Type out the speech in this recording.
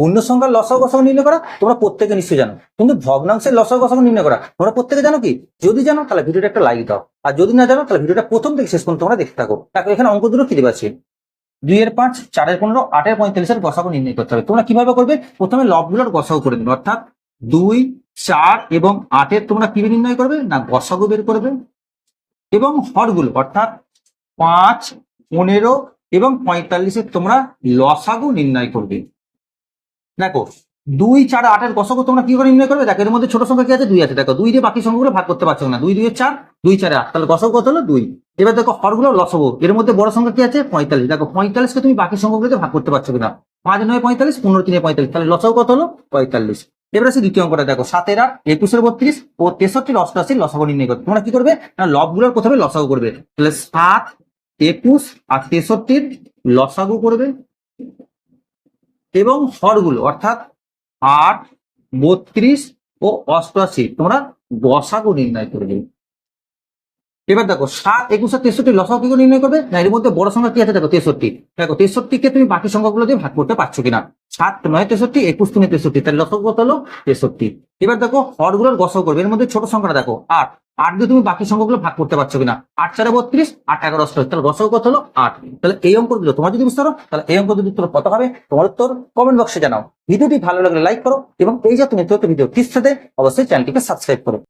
পূর্ণ সংখ্যার লসাগু গসাগু নির্ণয় করা, তোমরা প্রত্যেকে নিশ্চয়ই জানো। কিন্তু ভগ্নাংশের লসাগু গসাগু নির্ণয় করা, তোমরা প্রত্যেকে জানো কি? যদি জানো, তাহলে ভিডিওটা একটা লাইক দাও। আর যদি না জানো, তাহলে ভিডিওটা প্রথম থেকে শেষ পর্যন্ত তোমরা দেখতে থাকো। দেখো, এখানে অঙ্ক দুটো কি দেওয়া আছে? দুইয়ের পাঁচ, চারের পনেরো, আটের পঁয়তাল্লিশের গসাগু নির্ণয় করতে হবে। তোমরা কীভাবে করবে? প্রথমে লবগুলোর গসাগু করে নেবে অর্থাৎ দুই, চার এবং আটের তোমরা কি নির্ণয় করবে? না, গসাগু বের করবে। এবং হরগুলো, অর্থাৎ পাঁচ, পনেরো এবং পঁয়তাল্লিশের তোমরা লসাগু নির্ণয় করবে। দেখো, দুই চার আটের গসাগু তোমরা কি করে নির্ণয় করবে? দেখো, এর মধ্যে ছোট সংখ্যা কি আছে? দুই আছে। দেখো, দুই দিয়ে বাকি সংখ্যাগুলো ভাগ করতে পারছ না। দুই দুই চার, দুই, চারে আট। তাহলে গসাগু কত হলো? দুই। এবার দেখো, হরগুলো লসাগু এর মধ্যে বড় সংখ্যা কি আছে? পঁয়তাল্লিশ। দেখো, পঁয়তাল্লিশকে তুমি বাকি সংখ্যাগুলোতে ভাগ করতে পারছ কিনা? পাঁচ নয় পঁয়তাল্লিশ, পনেরো তিনে পঁয়তাল্লিশ। তাহলে লসাগু কত হলো? পঁয়তাল্লিশ। এবার আছে দ্বিতীয় অঙ্কটা, দেখো, সাতের আট, একুশের বত্রিশ ও তেষট্টির অষ্টআশির লসাগু নির্ণয় করবে তোমরা কি করবে? না, লবগুলোর প্রথমে লসাগু করবে। তাহলে সাত, একুশ আর তেষট্টির লসাগু করবে। এবং হরগুলো অর্থাৎ আট, বত্রিশ ও অষ্টআশি। তোমরা গসাগু নির্ণয় করবে এবার দেখো, সাত, একুশ, আর তেষট্টি লসাগু কি নির্ণয় করবে? না, এর মধ্যে বড় সংখ্যা কি আছে? দেখো, তেষট্টি। দেখো, তেষট্টিকে তুমি বাকি সংখ্যাগুলো দিয়ে ভাগ করতে পারছ কিনা? সাত নয় তেষট্টি, একুশ তুমি তেষট্টি। তাহলে লসাগু কত হলো? তেষট্টি। এবার দেখো হরগুলোর গসাগু করবে। এর মধ্যে ছোট সংখ্যাটা দেখো, আট। আট দিয়ে তুমি বাকি সংখ্যাগুলো ভাগ করতে পারছ কিনা? আট চারে বত্রিশ, আট এগারো অষ্টআশি। তাহলে গসাগু কত হলো? আট। তাহলে এই অঙ্ক দিল তোমার যদি বুঝতে তাহলে এই অঙ্ক যদি কত হবে? তোমার উত্তর কমেন্ট বক্সে জানাও। ভিডিওটি ভালো লাগলে লাইক করো এবং এই যে তুমি নিত্য ভিডিও টিপস সাথে অবশ্যই চ্যানেলটিকে সাবস্ক্রাইব করো।